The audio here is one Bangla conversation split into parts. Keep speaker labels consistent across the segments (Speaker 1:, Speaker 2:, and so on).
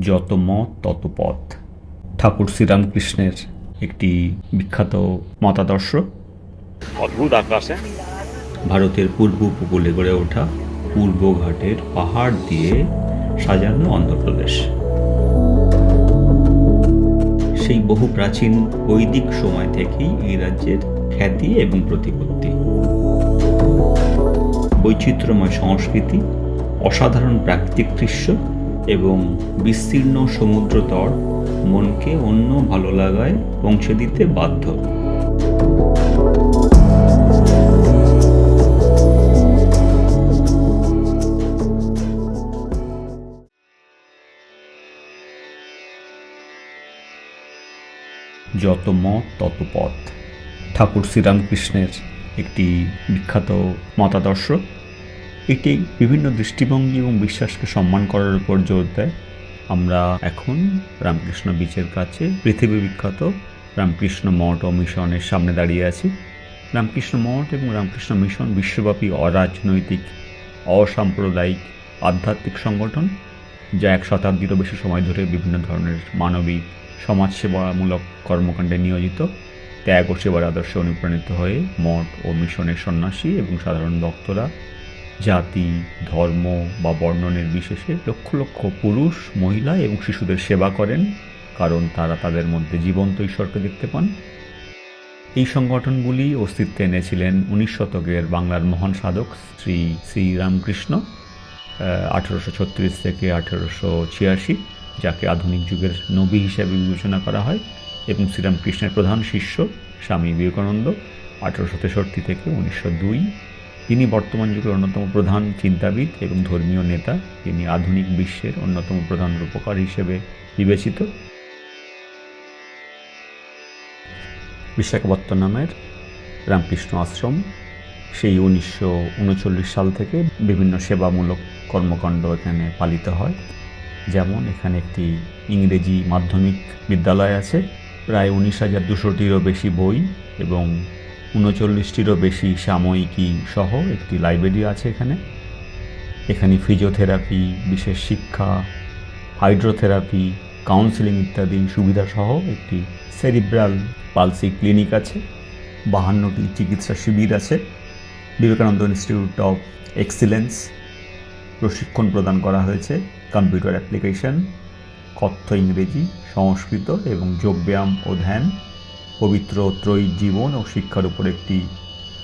Speaker 1: যত মত তত পথ। ঠাকুর শ্রীরামকৃষ্ণের একটি বিখ্যাত মতাদর্শ।
Speaker 2: অদ্ভুত আকাশে।
Speaker 1: ভারতের পূর্ব উপকূলে গড়ে ওঠা পূর্ব ঘাটের পাহাড় দিয়ে সাজানো অন্ধ্রপ্রদেশ। সেই বহু প্রাচীন বৈদিক সময় থেকেই এই রাজ্যের খ্যাতি এবং প্রতিপত্তি। বৈচিত্র্যময় সংস্কৃতি অসাধারণ প্রাকৃতিক দৃশ্য এবং বিস্তীর্ণ সমুদ্রতট মনকে অন্য ভালো লাগায় পৌঁছে দিতে বাধ্য। যত মত, তত পথ। ঠাকুর শ্রীরামকৃষ্ণের একটি বিখ্যাত মতাদর্শ। এটি বিভিন্ন দৃষ্টিভঙ্গি এবং বিশ্বাসকে সম্মান করার উপর জোর দেয়। আমরা এখন রামকৃষ্ণ বিচের কাছে পৃথিবী বিখ্যাত রামকৃষ্ণ মঠ ও মিশনের সামনে দাঁড়িয়ে আছি। রামকৃষ্ণ মঠ এবং রামকৃষ্ণ মিশন বিশ্বব্যাপী অরাজনৈতিক, অসাম্প্রদায়িক, আধ্যাত্মিক সংগঠন, যা এক শতাব্দীরও বেশি সময় ধরে বিভিন্ন ধরনের মানবিক, সমাজসেবামূলক কর্মকাণ্ডে নিয়োজিত। ত্যাগ ও সেবার আদর্শে অনুপ্রাণিত হয়ে মঠ ও মিশনের সন্ন্যাসী এবং সাধারণ ভক্তরা জাতি, ধর্ম বা বর্ণ নির্বিশেষে লক্ষ লক্ষ পুরুষ, মহিলা এবং শিশুদের সেবা করেন, কারণ তারা তাদের মধ্যে জীবন্ত ঈশ্বরকে দেখতে পান। এই সংগঠনগুলি অস্তিত্বে এনেছিলেন উনিশ শতকের বাংলার মহান সাধক শ্রী শ্রীরামকৃষ্ণ আঠেরোশো ছত্রিশ থেকে আঠেরোশো ছিয়াশি, যাকে আধুনিক যুগের নবী হিসাবে বিবেচনা করা হয়, এবং শ্রীরামকৃষ্ণের প্রধান শিষ্য স্বামী বিবেকানন্দ, আঠেরোশো তেষট্টি থেকে উনিশশো দুই। তিনি বর্তমান যুগের অন্যতম প্রধান চিন্তাবিদ এবং ধর্মীয় নেতা। তিনি আধুনিক বিশ্বের অন্যতম প্রধান রূপকার হিসেবে বিবেচিত। বিশাখাপত্তনমের রামকৃষ্ণ আশ্রম, সেই উনিশশো উনচল্লিশ সাল থেকে বিভিন্ন সেবামূলক কর্মকাণ্ড এখানে পালিত হয়। যেমন এখানে একটি ইংরেজি মাধ্যমিক বিদ্যালয় আছে, প্রায় উনিশ হাজার দুশোটিরও বেশি বই এবং উনচল্লিশটিরও বেশি সাময়িকী সহ একটি লাইব্রেরি আছে এখানে। এখানে ফিজিওথেরাপি বিশেষ শিক্ষা হাইড্রোথেরাপি কাউন্সিলিং ইত্যাদি সুবিধা সহ একটি সেরিব্রাল পালসি ক্লিনিক আছে। বাহান্নটি চিকিৎসা শিবির আছে। বিবেকানন্দ ইনস্টিটিউট অফ এক্সিলেন্স প্রশিক্ষণ প্রদান করা হয়েছে। কম্পিউটার অ্যাপ্লিকেশন কথ্য ইংরেজি, সংস্কৃত এবং যোগব্যায়াম ও ধ্যান পবিত্র ত্রয়ী জীবন ও শিক্ষার উপর একটি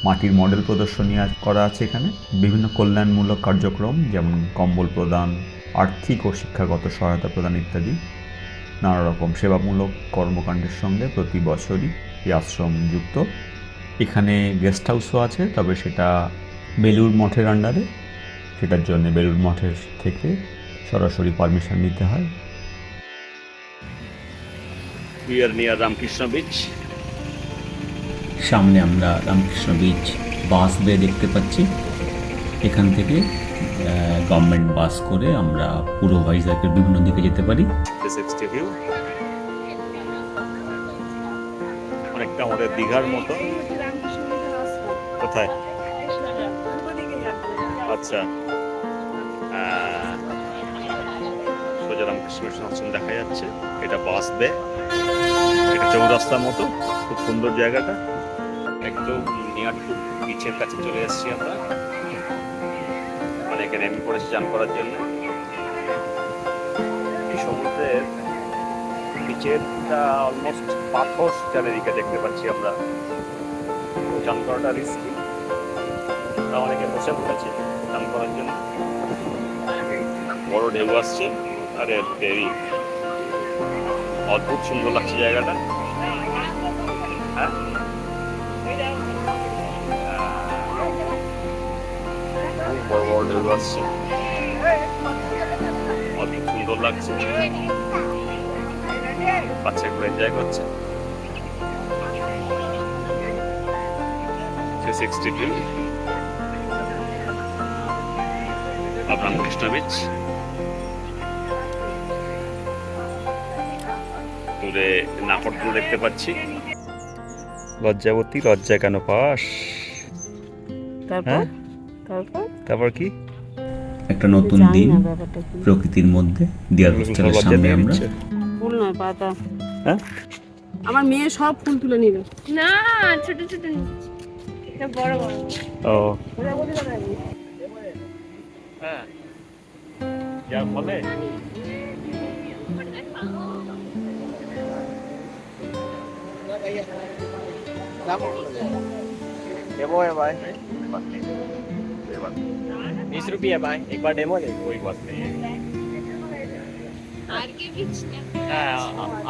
Speaker 1: মাটির মডেল প্রদর্শনী করা আছে এখানে। বিভিন্ন কল্যাণমূলক কার্যক্রম, যেমন কম্বল প্রদান, আর্থিক ও শিক্ষাগত সহায়তা প্রদান ইত্যাদি। নানা রকম সেবামূলক কর্মকাণ্ডের সঙ্গে প্রতি বছরই এই আশ্রম যুক্ত। এখানে গেস্ট হাউসও আছে, তবে সেটা বেলুর মঠের আন্ডারে সেটার জন্য বেলুর মঠের থেকে সরাসরি পারমিশন নিতে হয়।
Speaker 2: We are near Ramakrishna beach
Speaker 1: সামনে আমরা রামকৃষ্ণ বীচ বাস বে দেখতে পাচ্ছি। এখান থেকে গভর্নমেন্ট বাস করে আমরা পুরো ভাইজাগের বিভিন্ন দিকে যেতে পারি।
Speaker 2: অনেকটা আমাদের দীঘার মতো। কোথায়? আচ্ছা। সোজা রামকৃষ্ণ দেখা যাচ্ছে। এটা বাস বে এটা চৌরাস্তার মতো। খুব সুন্দর জায়গাটা। একদম নিয়ার টু বিচের কাছে চলে এসেছি আমরা। অনেকে নেমে পড়েছে চান করার জন্য। এই সমুদ্রের বিচেরটা অলমোস্ট পাথর চারিদিকে দেখতে পাচ্ছি আমরা। চান করাটা রিস্কি তা অনেকে বসে পড়েছে চান করার জন্য। বড় ঢেউ আসছে। আরে দেরি। অদ্ভুত সুন্দর লাগছে জায়গাটা। বড় বড় ঢেউ আসছে অদ্ভুত সুন্দর লাগছে বাচ্চাগুলো এনজয় করছে সিক্সটি টু বিচ দূরে নাকটগুলো দেখতে পাচ্ছি। লজ্জাবতী লজ্জা কেন পাস?
Speaker 3: তারপর?
Speaker 2: হ্যাঁ?
Speaker 3: তারপর?
Speaker 2: তারপর কি?
Speaker 1: একটা নতুন দিন প্রকৃতির মধ্যে দিয়ার হোস্টেলের সামনে আমরা।
Speaker 3: ফুল নয় পাতা।
Speaker 2: হ্যাঁ?
Speaker 3: আমার মেয়ে সব ফুল তুলে নিবে
Speaker 4: না ছোট ছোট নিচ্ছি। বড় বড়।
Speaker 2: ও। হ্যাঁ যার ফলে?
Speaker 5: डेमो है भाई बीस रुपये भाई एक बार डेमो ले
Speaker 2: कोई बात नहीं है
Speaker 4: আর কি বিছনা
Speaker 2: হ্যাঁ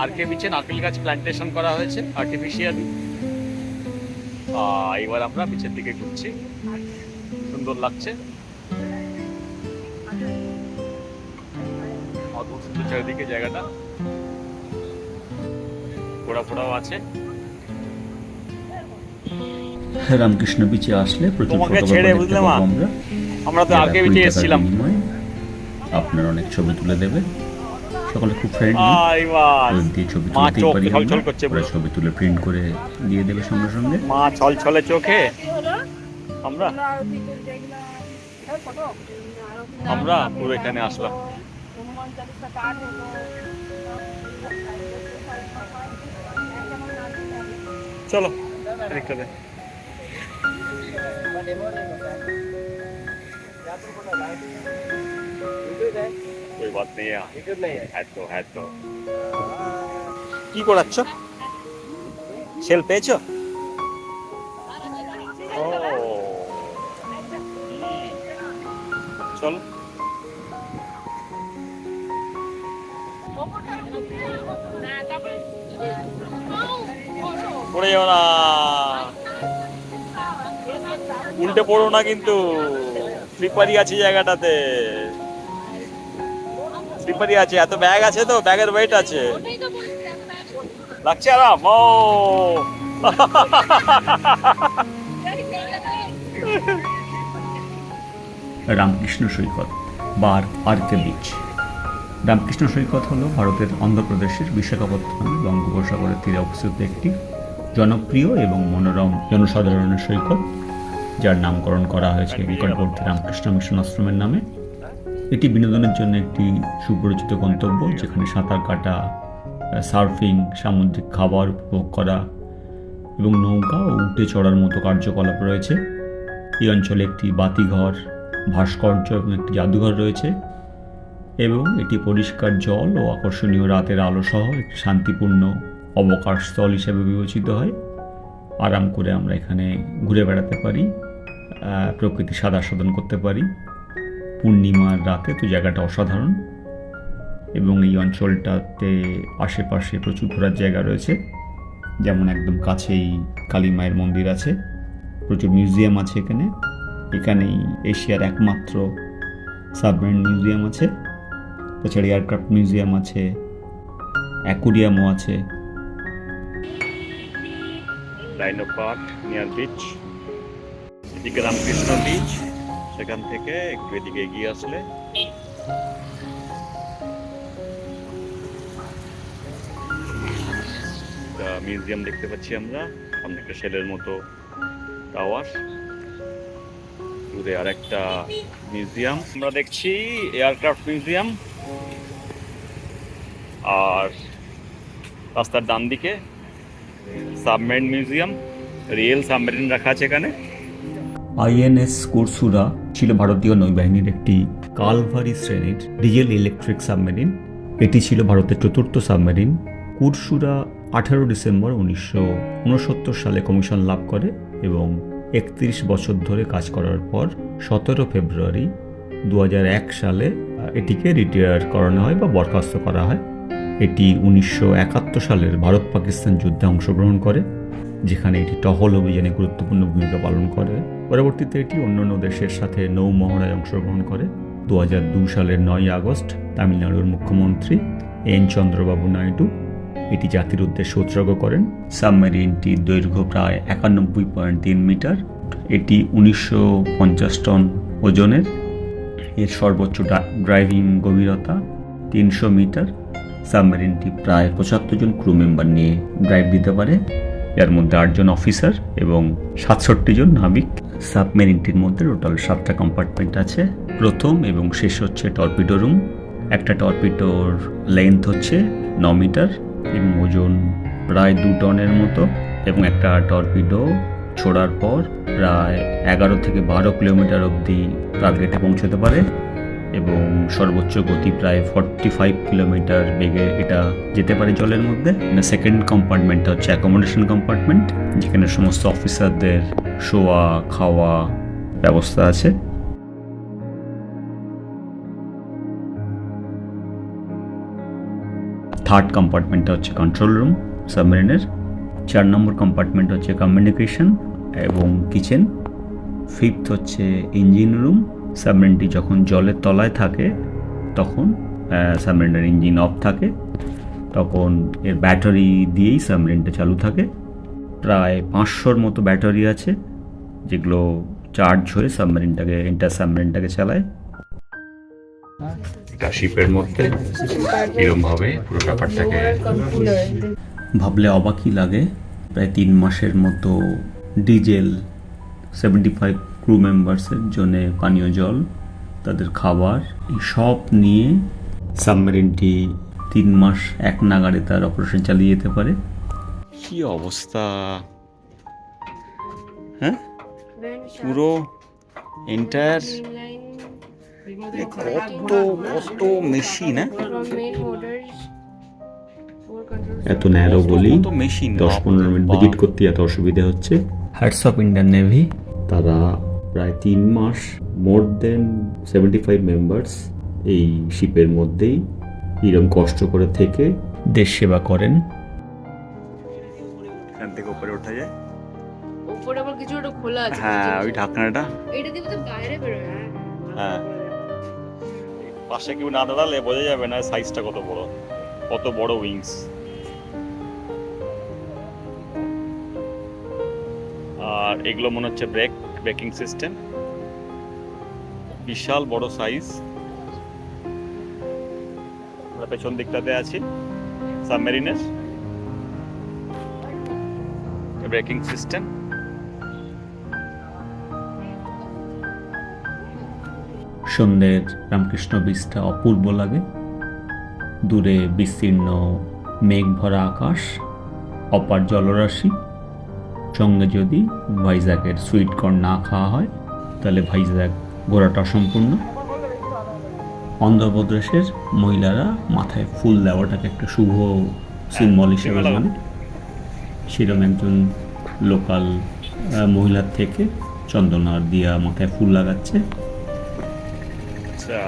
Speaker 2: আর কে বিচে নারকেল গাছ প্ল্যান্টেশন করা হয়েছে আর্টিফিশিয়ালি এবার আমরা বিচের দিকে ঘুরছি সুন্দর লাগছে অদ্ভুত সুন্দর চারিদিকে জায়গাটা ঘোড়া ফোড়াও আছে
Speaker 1: রামকৃষ্ণ বিচে আসলে প্রচুর? আমরা।
Speaker 2: আমরা তো আগে বিচে এসেছিলাম।
Speaker 1: আপনার অনেক ছবি তুলে দেবে। সকলে খুব ফ্রেন্ডলি দিয়ে ছবি তুলতেই পারি আমরা। ছবি তুলে প্রিন্ট করে দিয়ে দেবে সঙ্গে সঙ্গে।
Speaker 2: মা ছল ছলে চোখে। আমরা? আমরা পুরো এখানে আসলাম। চলো এদিকটা দে। कोई बात नहीं है
Speaker 5: यूट्यूब नहीं है
Speaker 2: है तो है तो কি করাচ্ছ সেল পেয়েছো ও চলো পড়ে যাও না উল্টে পড়ো না কিন্তু। স্লিপারি আছে জায়গাটাতে। স্লিপারি আছে, এত ব্যাগ আছে তো ব্যাগের ওয়েট আছে। লাগছে আরাম, ও।
Speaker 1: রামকৃষ্ণ সৈকত, বার আরকে বিচ রামকৃষ্ণ সৈকত হলো ভারতের অন্ধ্রপ্রদেশের বিশাখাপত্তনম বঙ্গোপসাগরের তীরে অবস্থিত একটি জনপ্রিয় এবং মনোরম জনসাধারণের সৈকত। যার নামকরণ করা হয়েছে নিকটবর্তী রামকৃষ্ণ মিশন আশ্রমের নামে। এটি বিনোদনের জন্য একটি সুপরিচিত গন্তব্য যেখানে সাঁতার কাটা সার্ফিং সামুদ্রিক খাবার উপভোগ করা এবং নৌকা ও উঠে চড়ার মতো কার্যকলাপ রয়েছে। এই অঞ্চলে একটি বাতিঘর ভাস্কর্য এবং একটি জাদুঘর রয়েছে এবং এটি পরিষ্কার জল ও আকর্ষণীয় রাতের আলো সহ একটি শান্তিপূর্ণ অবকাশ স্থল হিসেবে বিবেচিত হয়। আরাম করে আমরা এখানে ঘুরে বেড়াতে পারি। প্রকৃতি সাদা সাধন করতে পারি। পূর্ণিমার রাতে তো জায়গাটা অসাধারণ এবং এই অঞ্চলটাতে আশেপাশে প্রচুর ঘোরার জায়গা রয়েছে। যেমন একদম কাছেই কালী মায়ের মন্দির আছে। প্রচুর মিউজিয়াম আছে এখানে। এখানেই এশিয়ার একমাত্র সাবমেরিন মিউজিয়াম আছে। তাছাড়া এয়ারক্রাফট মিউজিয়াম আছে। অ্যাকুরিয়ামও আছে।
Speaker 2: এদিকে রামকৃষ্ণ বিচ সেখান থেকে একটু এদিকে এগিয়ে আসলে। মিউজিয়াম দেখতে পাচ্ছি আমরা, সামনে একটা শেলের মতো টাওয়ার। দূরে আর একটা মিউজিয়াম। আমরা দেখছি এয়ারক্রাফট মিউজিয়াম। আর রাস্তার ডান দিকে সাবমেরিন মিউজিয়াম, রিয়েল সাবমেরিন রাখা আছে এখানে।
Speaker 1: আইএনএস কোরসুরা ছিল ভারতীয় নৌবাহিনীর একটি কালভারি শ্রেণির ডিজেল ইলেকট্রিক সাবমেরিন। এটি ছিল ভারতের চতুর্থ সাবমেরিন। কুরসুরা আঠারো ডিসেম্বর উনিশশো উনসত্তর সালে কমিশন লাভ করে এবং একত্রিশ বছর ধরে কাজ করার পর সতেরো ফেব্রুয়ারি দু হাজার এক সালে এটিকে রিটায়ার করানো হয় বা বরখাস্ত করা হয়। এটি উনিশশো একাত্তর সালের ভারত পাকিস্তান যুদ্ধে অংশগ্রহণ করে, যেখানে এটি টহল অভিযানে গুরুত্বপূর্ণ ভূমিকা পালন করে। পরবর্তীতে এটি অন্যান্য দেশের সাথে নৌ মহড়ায় অংশগ্রহণ করে। দু হাজার দুই সালের নয় আগস্ট তামিলনাড়ুর মুখ্যমন্ত্রী এন চন্দ্রবাবু নাইডু এটি জাতির উদ্দেশ্যে উৎসর্গ করেন। সাবমেরিনটির দৈর্ঘ্য প্রায় একানব্বই পয়েন্ট তিন মিটার। এটি উনিশশো পঞ্চাশ টন ওজনের। এর সর্বোচ্চ ড্রাইভিং গভীরতা তিনশো মিটার। সাবমেরিনটি প্রায় পঁচাত্তর জন ক্রু মেম্বার নিয়ে ড্রাইভ দিতে পারে। যার মধ্যে আটজন অফিসার এবং সাতষট্টি জন নাবিক। সাবমেরিনটির মধ্যে টোটাল সাতটা কম্পার্টমেন্ট আছে। প্রথম এবং শেষ হচ্ছে টর্পিডো রুম। একটা টর্পিডোর লেন্থ হচ্ছে ন মিটার এবং ওজন প্রায় দু টনের মতো এবং একটা টর্পিডো ছোড়ার পর প্রায় এগারো থেকে বারো কিলোমিটার অবধি টার্গেটে পৌঁছতে পারে। এবং সর্বোচ্চ গতি প্রায় ফর্টি ফাইভ কিলোমিটার বেগে এটা যেতে পারে জলের মধ্যে। সেকেন্ড কম্পার্টমেন্টটা হচ্ছে অ্যাকোমোডেশন কম্পার্টমেন্ট যেখানে সমস্ত অফিসারদের শোয়া, খাওয়া ব্যবস্থা আছে। থার্ড কম্পার্টমেন্টটা হচ্ছে কন্ট্রোল রুম সাবমেরিনের চার নম্বর কম্পার্টমেন্ট হচ্ছে কমিউনিকেশন এবং কিচেন ফিফথ হচ্ছে ইঞ্জিন রুম সাবমেরিনটি যখন জলের তলায় থাকে তখন সাবমেরিনের ইঞ্জিন অফ থাকে তখন এর ব্যাটারি দিয়েই সাবমেরিনটা চালু থাকে। প্রায় পাঁচশোর মতো ব্যাটারি আছে যেগুলো চার্জ হয়ে সাবমেরিনটাকে ইন্টার সাবমেরিনটাকে চালায়। এটা শিপের মধ্যে এরমভাবে পুরো ব্যাপারটাকে ভাবলে অবাকই লাগে। প্রায় তিন মাসের মতো ডিজেল সেভেন্টি ফাইভ ক্রু মেম্বার্সের জন্য পানীয় জল তাদের খাবার এই সব নিয়ে সাবমেরিনটি তিন মাস এক নাগাড়ে তার অপারেশন চালিয়ে যেতে পারে। কি অবস্থা? হ্যাঁ? পুরো এন্টায়ার কত কত মেশিন হ্যাঁ? এত ন্যারো বলি দশ পনেরো মিনিট ভিজিট করতে এত অসুবিধা হচ্ছে। হ্যাটস অফ ইন্ডিয়ান নেভি তারা প্রায় তিন মাস more than seventy five members এই শিপের মধ্যেই এরকম কষ্ট করে থেকে দেশ সেবা করেন। এখান থেকে উপরে ওঠা যায়।
Speaker 3: উপরে আবার কিছু একটা খোলা আছে
Speaker 1: হ্যাঁ ওই ঢাকনাটা।
Speaker 3: এটা দিয়ে তো বাইরে বেরোয় হ্যাঁ।
Speaker 1: হ্যাঁ।
Speaker 2: পাশে কেউ না দাঁড়ালে বোঝা যাবে না সাইজটা কত বড় কত বড় উইংস আর এগুলো মনে হচ্ছে ব্রেক ব্রেকিং সিস্টেম বিশাল বড় সাইজ আমরা পেছন দিকটাতে আছি সাবমেরিনের ব্রেকিং সিস্টেম
Speaker 1: সন্ধ্যের রামকৃষ্ণ বীজটা অপূর্ব লাগে। দূরে বিস্তীর্ণ মেঘ ভরা আকাশ, অপার জলরাশি। সঙ্গে যদি ভাইজাগের সুইট কর্ন না খাওয়া হয় তাহলে ভাইজাগ ঘোরাটা অসম্পূর্ণ অন্ধ্রপ্রদেশের মহিলারা মাথায় ফুল দেওয়াটাকে একটা শুভ সিম্বল হিসেবে মানে। সেরকম একজন লোকাল মহিলার থেকে চন্দনার দিয়া মাথায় ফুল লাগাচ্ছে।
Speaker 2: আচ্ছা।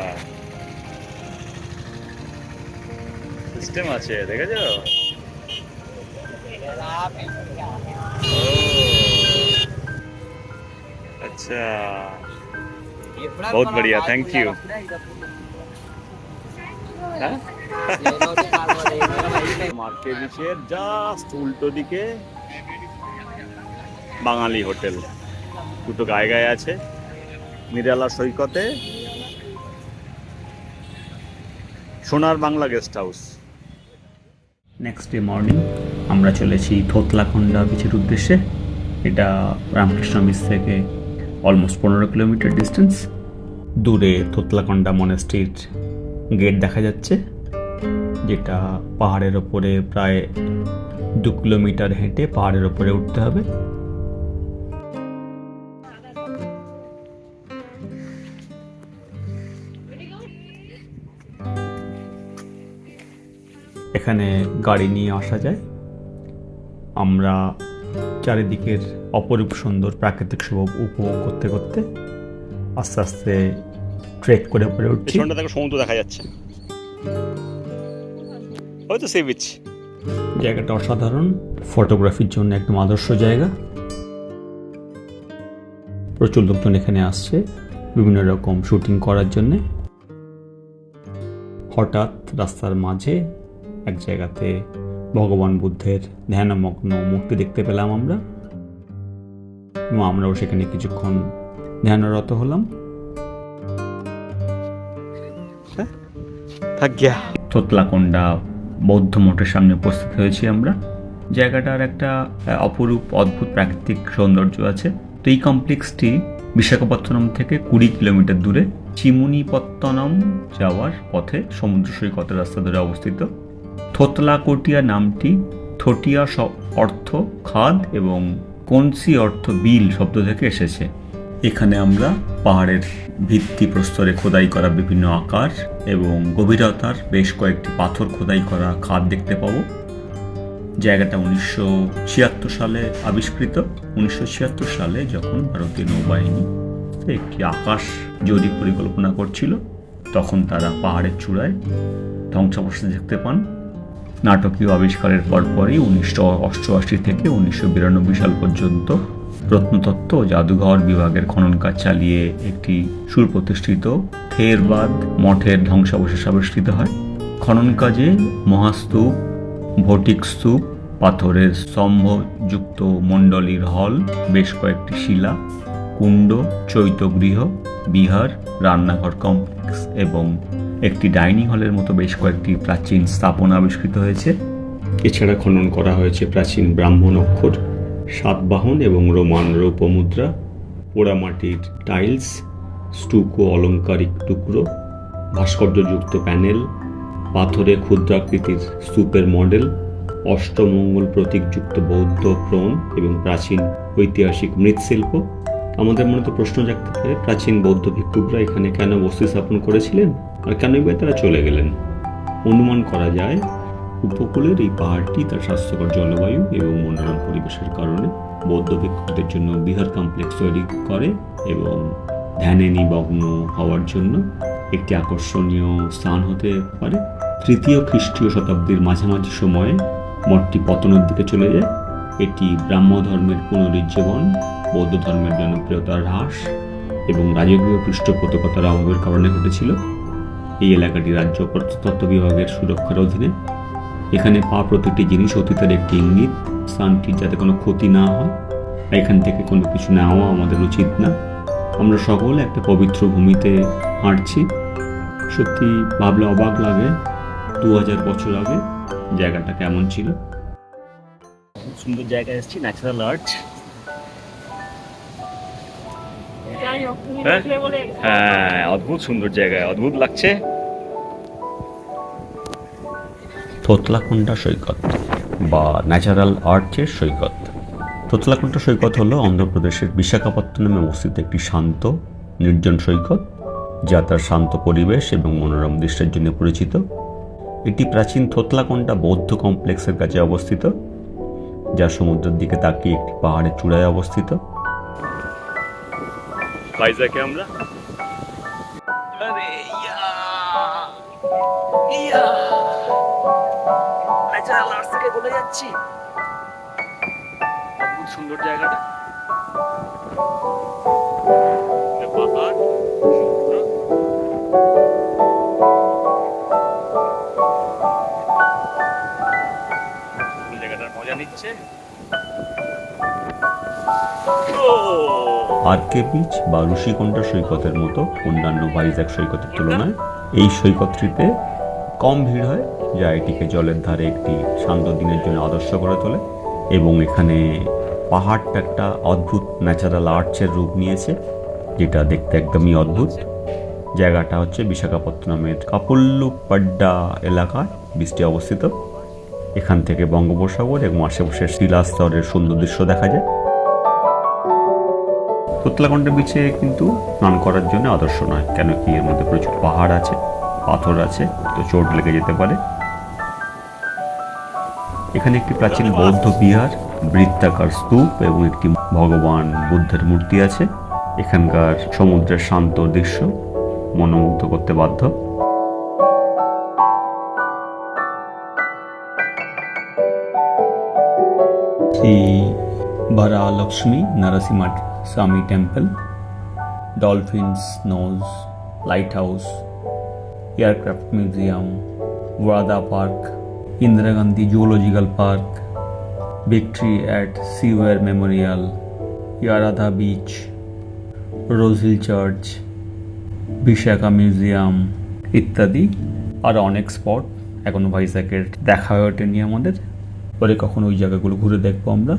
Speaker 2: সিস্টেম আছে দেখেছ? अच्छा बहुत बढ़िया थैंक यू মার্কে বিচের জাস্ট উল্টো দিকে বাঙালি হোটেল দুটো গায়ে গায়ে আছে নিরালা সৈকতে Sonar Bangla guest house
Speaker 1: next day morning আমরা চলেছি থোতলাখন্ডা বিচের উদ্দেশ্যে এটা রামকৃষ্ণ বিচ থেকে অলমোস্ট পনেরো কিলোমিটার ডিস্টেন্স দূরে থোতলাকন্ডা মনেস্ট্রির গেট দেখা যাচ্ছে, যেটা পাহাড়ের ওপরে প্রায় দু কিলোমিটার হেঁটে পাহাড়ের ওপরে উঠতে হবে। এখানে গাড়ি নিয়ে আসা যায়। আমরা চারিদিকের অপরূপ সুন্দর প্রাকৃতিক শুভ উপভোগ করতে করতে আস্তে আস্তে ট্রেক করে পড়ে উঠছি।
Speaker 2: দেখো সমুদ্র দেখা যাচ্ছে। হয়তো সি বিচ
Speaker 1: জায়গাটা অসাধারণ। ফটোগ্রাফির জন্য একদম আদর্শ জায়গা। প্রচুর লোকজন এখানে আসছে বিভিন্ন রকম শুটিং করার জন্যে। হঠাৎ রাস্তার মাঝে এক জায়গাতে ভগবান বুদ্ধের ধ্যানমগ্ন মূর্তি দেখতে পেলাম আমরা। এবং আমরাও সেখানে কিছুক্ষণ ধ্যানরত হলাম।
Speaker 2: থাক
Speaker 1: থোতলাকোন্ডা বৌদ্ধ মঠের সামনে উপস্থিত হয়েছি আমরা। জায়গাটার একটা অপরূপ অদ্ভুত প্রাকৃতিক সৌন্দর্য আছে। তো এই কমপ্লেক্সটি বিশাখাপত্তনম থেকে কুড়ি কিলোমিটার দূরে চিমুনিপত্তনম যাওয়ার পথে সমুদ্র সৈকতের রাস্তা ধরে অবস্থিত। থোতলাকটিয়া নামটি থটিয়া অর্থ খাদ এবং কনসি অর্থ বিল শব্দ থেকে এসেছে? এখানে আমরা পাহাড়ের ভিত্তি প্রস্তরে খোদাই করা বিভিন্ন আকার এবং গভীরতার বেশ কয়েকটি পাথর খোদাই করা খাদ দেখতে পাবো। জায়গাটা উনিশশো ছিয়াত্তর সালে আবিষ্কৃত। উনিশশো ছিয়াত্তর সালে যখন ভারতীয় নৌবাহিনী একটি আকাশ জরিপ পরিকল্পনা করছিল, তখন তারা পাহাড়ের চূড়ায় ধ্বংসাবশেষ দেখতে পান। নাটকীয় আবিষ্কারের পরপরই উনিশশো অষ্টআশি থেকে উনিশশো বিরানব্বই সাল পর্যন্ত প্রত্নতত্ত্ব ও জাদুঘর বিভাগের খনন কাজ চালিয়ে একটি সুপ্রতিষ্ঠিত থেরবাদ মঠের ধ্বংসাবশেষ আবিষ্কৃত হয়। খনন কাজে মহাস্তূপ ভৌতিক স্তূপ পাথরের স্তম্ভযুক্ত মণ্ডলীর হল, বেশ কয়েকটি শিলা, কুণ্ড চৈত্যগৃহ বিহার, রান্নাঘর কমপ্লেক্স এবং একটি ডাইনিং হলের মতো বেশ কয়েকটি প্রাচীন স্থাপনা আবিষ্কৃত হয়েছে। এছাড়া খনন করা হয়েছে প্রাচীন ব্রাহ্মণ অক্ষর সাতবাহন এবং রোমান রৌপমুদ্রা পোড়ামাটির টাইলস স্টুকো অলংকারিক টুকরো, ভাস্কর্যযুক্ত প্যানেল, পাথরে ক্ষুদ্রাকৃতির স্তূপের মডেল, অষ্টমঙ্গল প্রতীকযুক্ত বৌদ্ধ প্রণ এবং প্রাচীন ঐতিহাসিক মৃৎশিল্প। আমাদের মনে তো প্রশ্ন জাগতে পারে, প্রাচীন বৌদ্ধ ভিক্ষুকরা এখানে কেন বস্তি স্থাপন করেছিলেন আর কেনই বা তারা চলে গেলেন? অনুমান করা যায়, উপকূলের এই পাহাড়টি তার স্বাস্থ্যকর জলবায়ু এবং মনোরম পরিবেশের কারণে বৌদ্ধ ভিক্ষুকদের জন্য বিহার কমপ্লেক্স তৈরি করে এবং ধ্যানে নিমগ্ন হওয়ার জন্য একটি আকর্ষণীয় স্থান হতে পারে। তৃতীয় খ্রিস্টীয় শতাব্দীর মাঝামাঝি সময়ে মঠটি পতনের দিকে চলে যায়। এটি ব্রাহ্ম ধর্মের পুনরুজ্জীবন বৌদ্ধ ধর্মের জনপ্রিয়তার হ্রাস এবং রাজকীয় পৃষ্ঠপোষকতার অভাবের কারণে ঘটেছিল। এই এলাকাটি রাজ্য প্রত্নতত্ত্ব বিভাগের সুরক্ষার অধীনে। এখানে পা প্রতিটি জিনিস অতীতের একটি ইঙ্গিত স্থানটি যাতে কোনো ক্ষতি না হয় বা এখান থেকে কোনো কিছু নেওয়া আমাদের উচিত না। আমরা সকলে একটা পবিত্র ভূমিতে হাঁটছি। সত্যি ভাবলে অবাক লাগে দু হাজার বছর আগে জায়গাটা কেমন ছিল? সুন্দর জায়গায় এসেছি ন্যাচারাল আর্ট
Speaker 2: হ্যাঁ? অদ্ভুত সুন্দর জায়গায় অদ্ভুত লাগছে।
Speaker 1: থোতলাকুন্ডা সৈকত বা ন্যাচারাল আর্চের সৈকত। থোতলাকুন্ডা সৈকত হলো অন্ধ্রপ্রদেশের বিশাখাপত্তনমে অবস্থিত একটি শান্ত, নির্জন সৈকত, যা তার শান্ত পরিবেশ এবং মনোরম দৃশ্যের জন্য পরিচিত। এটি প্রাচীন থোতলাকুন্ডা বৌদ্ধ কমপ্লেক্সের কাছে অবস্থিত, যা সমুদ্রের দিকে তাকিয়ে একটি পাহাড়ের চূড়ায় অবস্থিত।
Speaker 2: ভাইজাকে আমরা।
Speaker 5: বলে যাচ্ছি
Speaker 2: সুন্দর জায়গাটা। পাহাড় জায়গাটার মজা নিচ্ছে।
Speaker 1: আরকে বিচ বা ঋষিকণ্ঠা সৈকতের মতো, অন্যান্য ভাইজ্যাক সৈকতের তুলনায়, এই সৈকতটিতে কম ভিড় হয়, যা এটিকে জলের ধারে একটি শান্ত দিনের জন্য আদর্শ করে তোলে এবং এখানে পাহাড়টা একটা অদ্ভুত ন্যাচারাল আর্টসের রূপ নিয়েছে, যেটা দেখতে একদমই অদ্ভুত। জায়গাটা হচ্ছে বিশাখাপত্তনমের কাপুল্লুপাড্ডা এলাকায় অবস্থিত। এখান থেকে বঙ্গোপসাগর এবং আশেপাশের শিলাস্তরের সুন্দর দৃশ্য দেখা যায়। তোতলাকণ্ড বিচে কিন্তু স্নান করার জন্য আদর্শ নয়। কেন কি এর মধ্যে প্রচুর পাহাড় আছে পাথর আছে তো চোট লেগে যেতে পারে। এখানে একটি প্রাচীন বৌদ্ধ বিহার বৃত্তাকার স্তূপ এবং একটি ভগবান বুদ্ধের মূর্তি আছে। এখানকার সমুদ্রের শান্ত দৃশ্য মনোমুগ্ধ করতে বাধ্য। Shri Lakshmi Narasimha Swamy temple Dolphin's Nose light house aircraft museum VUDA park Indira Gandhi zoological park victory at sea war memorial Yarada beach Ross Hill church Visakha museum ইত্যাদি। আরও অনেক স্পট এখনও ভাইজ্যাকের দেখা হয়ে ওঠেনি আমাদের। পরে কখন ওই জায়গাগুলো ঘুরে দেখব আমরা।